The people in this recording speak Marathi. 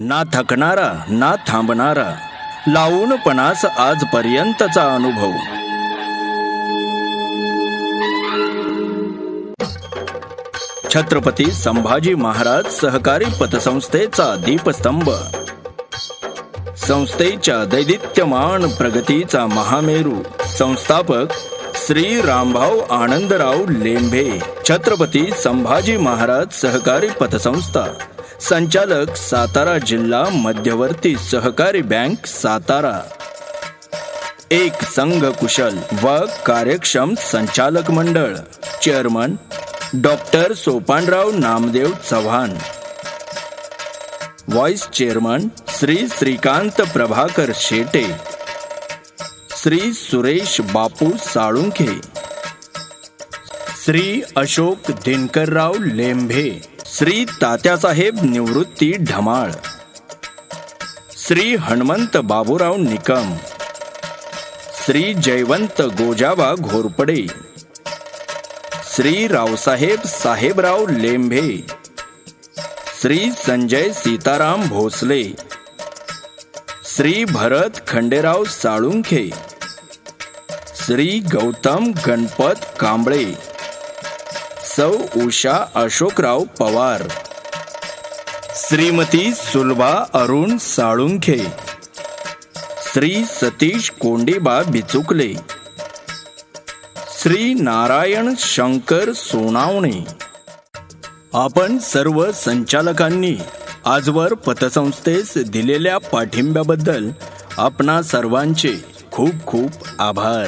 ना थकणारा ना थांबणारा लावून पणास आजपर्यंतचा अनुभव. छत्रपती संभाजी महाराज सहकारी पतसंस्थेचा दीपस्तंभ. संस्थेच्या दैदित्यमान प्रगतीचा महामेरू. संस्थापक श्री रामभाऊ आनंदराव लेंभे छत्रपती संभाजी महाराज सहकारी पतसंस्था. संचालक सातारा जिल्हा मध्यवर्ती सहकारी बँक सातारा. एक संघ कुशल व कार्यक्षम संचालक मंडळ. Chairman doctor Sopanrao Namdev Chavan. Vice chairman Shri Shrikant Prabhakar Shete. Shri Suresh Bapu Salunkhe. Shri Ashok Dinkarrao Lembhe Shri Tatyasaheb Nivrutti Dhamal Shri Hanumant Baburao Nikam Shri Jaywant Gojaba Ghorpade Shri Raosaheb Sahebrao Lembhe Shri Sanjay Sitaram Bhosale Shri Bharat Khanderao Salunkhe Shri Gautam Ganpat Kamble Sau Usha Ashokrao Pawar. Shrimati Sulabha Arun Salunkhe. Shri Satish Kondiba Bichukale. Shri Narayan Shankar Sonawane. आपण सर्व संचालकांनी आजवर पतसंस्थेस दिलेल्या पाठिंब्याबद्दल आपणा सर्वांचे खूप खूप आभार.